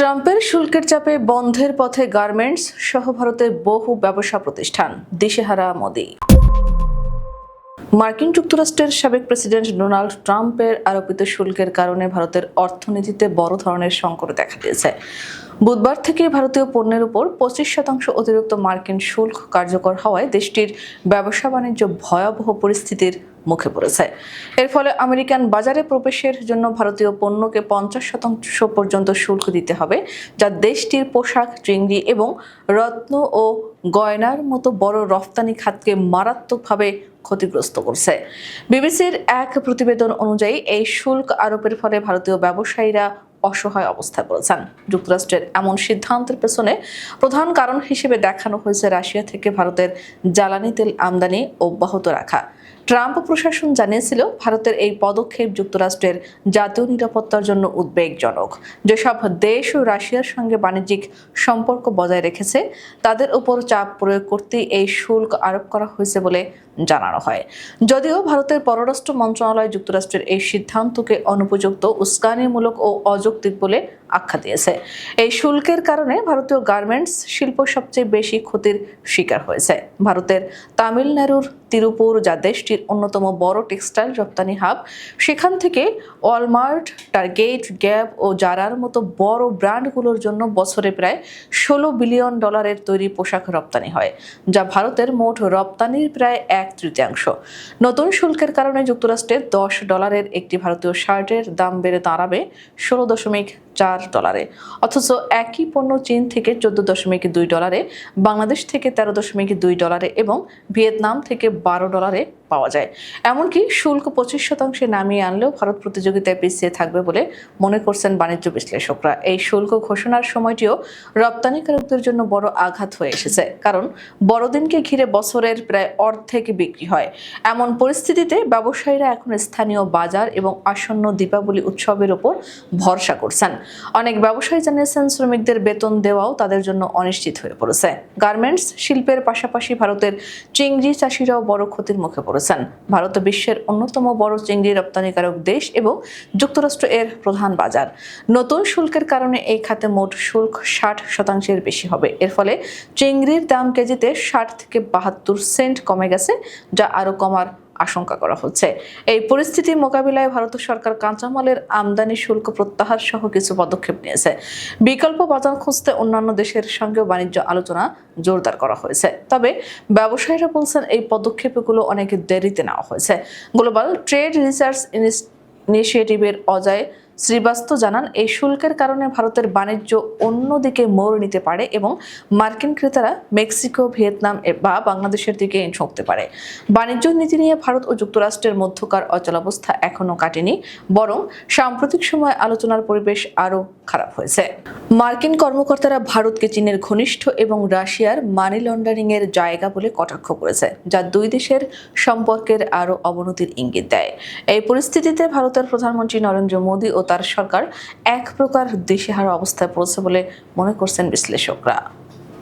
ট্রাম্পের শুল্কের চাপে বন্ধের পথে গার্মেন্টস সহ ভারতের বহু ব্যবসা প্রতিষ্ঠান, দিশেহারা মোদি। মার্কিন যুক্তরাষ্ট্রের সাবেক প্রেসিডেন্ট ডোনাল্ড ট্রাম্পের আরোপিত শুল্কের কারণে ভারতের অর্থনীতিতে বড় ধরনের সংকট দেখা দিয়েছে। বুধবার থেকে ভারতীয় পণ্যের উপর পঁচিশ শতাংশ অতিরিক্ত মার্কিন শুল্ক কার্যকর হওয়ায় দেশটির ব্যবসা বাণিজ্য ভয়াবহ পরিস্থিতির মুখে পড়েছে। এর ফলে আমেরিকান বাজারে প্রবেশের জন্য ভারতীয় পণ্যকে পঞ্চাশ শতাংশ পর্যন্ত শুল্ক দিতে হবে, যা দেশটির পোশাক, চিংড়ি এবং রত্ন ও গয়নার মতো বড় রফতানি খাতকে মারাত্মকভাবে ক্ষতিগ্রস্ত করছে। বিবিসির এক প্রতিবেদন অনুযায়ী, এই শুল্ক আরোপের ফলে ভারতীয় ব্যবসায়ীরা অসহায় অবস্থায় পড়েছেন। যুক্তরাষ্ট্রের এমন সিদ্ধান্তের পেছনে প্রধান কারণ হিসেবে দেখানো হয়েছে রাশিয়া থেকে ভারতের জ্বালানি তেল আমদানি অব্যাহত রাখা। ট্রাম্প প্রশাসন জানিয়েছিল, ভারতের এই পদক্ষেপ যুক্তরাষ্ট্রের জাতীয় নিরাপত্তার জন্য উদ্বেগজনক। যেসব দেশ ও রাশিয়ার সঙ্গে বাণিজ্যিক সম্পর্ক বজায় রেখেছে, তাদের উপর চাপ প্রয়োগ করতেই এই শুল্ক আরোপ করা হয়েছে বলে জানানো হয়। যদিও ভারতের পররাষ্ট্র মন্ত্রণালয় যুক্তরাষ্ট্রের এই সিদ্ধান্তকে অনুপযুক্ত, উস্কানিমূলক ও অযৌক্তিক বলে আখ্যা দিয়েছে। এই শুল্কের কারণে ভারতীয় গার্মেন্টস শিল্প সবচেয়ে বেশি ক্ষতির শিকার হয়েছে। ভারতের তামিলনাড়ুর তিরুপুর, যা দেশটির অন্যতম বড় টেক্সটাইল রপ্তানি হাব। সেখান থেকে ওয়ালমার্ট টার্গেট গ্যাপ ও জারার মতো বড় ব্র্যান্ডগুলোর জন্য বছরে প্রায় ষোলো বিলিয়ন ডলারের তৈরি পোশাক রপ্তানি হয়, যা ভারতের মোট রপ্তানির প্রায় এক তৃতীয়াংশ। নতুন শুল্কের কারণে যুক্তরাষ্ট্রের দশ ডলারের একটি ভারতীয় শার্টের দাম বেড়ে দাঁড়াবে ষোলো দশমিক চার ডলারে অথচ একই পণ্য চীন থেকে চোদ্দ দশমিক দুই ডলারে বাংলাদেশ থেকে তেরো দশমিক দুই ডলারে এবং ভিয়েতনাম থেকে বারো ডলারে পাওয়া যায়। এমনকি শুল্ক পঁচিশ শতাংশে নামিয়ে আনলেও ভারত প্রতিযোগিতায় পিছিয়ে থাকবে বলে মনে করছেন বাণিজ্য বিশ্লেষকরা। এই শুল্ক ঘোষণার সময়টিও রপ্তানিকারকদের জন্য বড় আঘাত হয়ে এসেছে। কারণ বড়দিনকে ঘিরে বছরের প্রায় অর্ধেক বিক্রি হয়। এমন পরিস্থিতিতে ব্যবসায়ীরা এখন স্থানীয় বাজার এবং আসন্ন দীপাবলি উৎসবের ওপর ভরসা করছেন। অনেক ব্যবসায়ী জানিয়েছেন, শ্রমিকদের বেতন দেওয়াও তাদের জন্য অনিশ্চিত হয়ে পড়েছে। গার্মেন্টস শিল্পের পাশাপাশি ভারতের চিংড়ি চাষিরাও বড় ক্ষতির মুখে পড়েছেন। ভারত বিশ্বের অন্যতম বড় চিংড়ি রপ্তানিকারক দেশ এবং যুক্তরাষ্ট্র এর প্রধান বাজার। নতুন শুল্কের কারণে এই খাতে মোট শুল্ক ষাট শতাংশের বেশি হবে। এর ফলে চিংড়ির দাম কেজিতে ষাট থেকে বাহাত্তর সেন্ট কমে গেছে, যা আরও কমার আশঙ্কা করা হচ্ছে। এই পরিস্থিতি মোকাবিলায় ভারত সরকার কাঁচামালের আমদানি শুল্ক প্রত্যাহার সহ কিছু পদক্ষেপ নিয়েছে। বিকল্প বাজার খুঁজতে অন্যান্য দেশের সঙ্গেও বাণিজ্য আলোচনা জোরদার করা হয়েছে। তবে ব্যবসায়ীরা বলছেন, এই পদক্ষেপগুলো অনেক দেরিতে নেওয়া হয়েছে। গ্লোবাল ট্রেড রিসার্চ ইনিশিয়েটিভের অজয় শ্রীবাস্ত জানান, এই শুল্কের কারণে ভারতের বাণিজ্য অন্যদিকে মোড় নিতে পারে এবং মার্কিন ক্রেতারা মেক্সিকো, ভিয়েতনাম বা বাংলাদেশের দিকে ঝুঁকতে পারে। বাণিজ্য নীতি নিয়ে ভারত ও যুক্তরাষ্ট্রের মধ্যকার অচলাবস্থা এখনও কাটেনি, বরং সাম্প্রতিক সময় আলোচনার পরিবেশ আরও খারাপ হয়েছে। মার্কিন কর্মকর্তারা ভারতকে চীনের ঘনিষ্ঠ এবং রাশিয়ার মানি লন্ডারিং এর জায়গা বলে কটাক্ষ করেছে, যা দুই দেশের সম্পর্কের আরও অবনতির ইঙ্গিত দেয়। এই পরিস্থিতিতে ভারতের প্রধানমন্ত্রী নরেন্দ্র মোদী ও তার সরকার এক প্রকার দেশে দিশেহারা অবস্থায় পড়েছে বলে মনে করছেন বিশ্লেষকরা।